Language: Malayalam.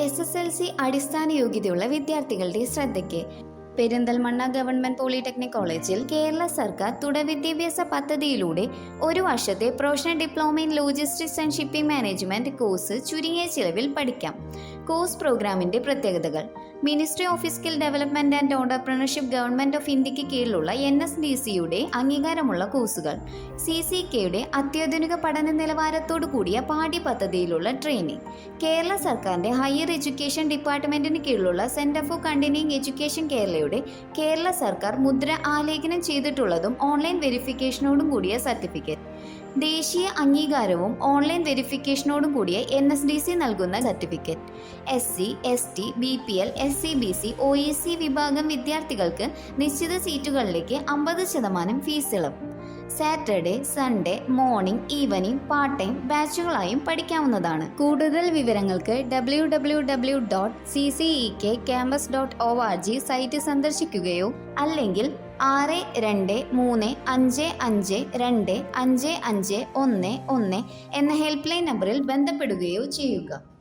എസ് എസ് എൽ സി അടിസ്ഥാന യോഗ്യതയുള്ള വിദ്യാർത്ഥികളുടെ ശ്രദ്ധയ്ക്ക് പെരിന്തൽമണ്ണ ഗവൺമെന്റ് പോളിടെക്നിക് കോളേജിൽ കേരള സർക്കാർ തുടർ വിദ്യാഭ്യാസ പദ്ധതിയിലൂടെ ഒരു വർഷത്തെ professional diploma in logistics and shipping management course ചുരുങ്ങിയ ചിലവിൽ പഠിക്കാം. കോഴ്സ് പ്രോഗ്രാമിന്റെ പ്രത്യേകതകൾ. Ministry of skill development and entrepreneurship government of ഇന്ത്യയ്ക്ക് കീഴിലുള്ള എൻ എസ് ഡി സിയുടെ അംഗീകാരമുള്ള കോഴ്സുകൾ സി സി കെയുടെ അത്യാധുനിക പഠന നിലവാരത്തോടു കൂടിയ പാഠ്യപദ്ധതിയിലുള്ള ട്രെയിനിങ് കേരള സർക്കാരിന്റെ ഹയർ എഡ്യൂക്കേഷൻ ഡിപ്പാർട്ട്മെന്റിന് കീഴിലുള്ള സെന്റർ ഫോർ കണ്ടിന്യൂയിങ് എഡ്യൂക്കേഷൻ കേരളയുടെ കേരള സർക്കാർ മുദ്ര ആലേഖനം ചെയ്തിട്ടുള്ളതും ഓൺലൈൻ വെരിഫിക്കേഷനോടും കൂടിയ സർട്ടിഫിക്കറ്റ്. ദേശീയ അംഗീകാരവും ഓൺലൈൻ വെരിഫിക്കേഷനോടും കൂടിയ എൻ എസ് ഡി സി നൽകുന്ന certificate. S C S T B P L S C B C O E C വിഭാഗം വിദ്യാർത്ഥികൾക്ക് നിശ്ചിത സീറ്റുകളിലേക്ക് അമ്പത് ശതമാനം ഫീസ് ഇളവ്. Saturday Sunday morning evening part time ബാച്ചുകളായും പഠിക്കാവുന്നതാണ്. കൂടുതൽ വിവരങ്ങൾക്ക് W W W dot C C E K campus dot O R G site സന്ദർശിക്കുകയോ അല്ലെങ്കിൽ ആറ് രണ്ട് മൂന്ന് അഞ്ച് അഞ്ച് രണ്ട് അഞ്ച് അഞ്ച് ഒന്ന് ഒന്ന് എന്ന ഹെൽപ്പ് ലൈൻ നമ്പറിൽ ബന്ധപ്പെടുകയോ ചെയ്യുക.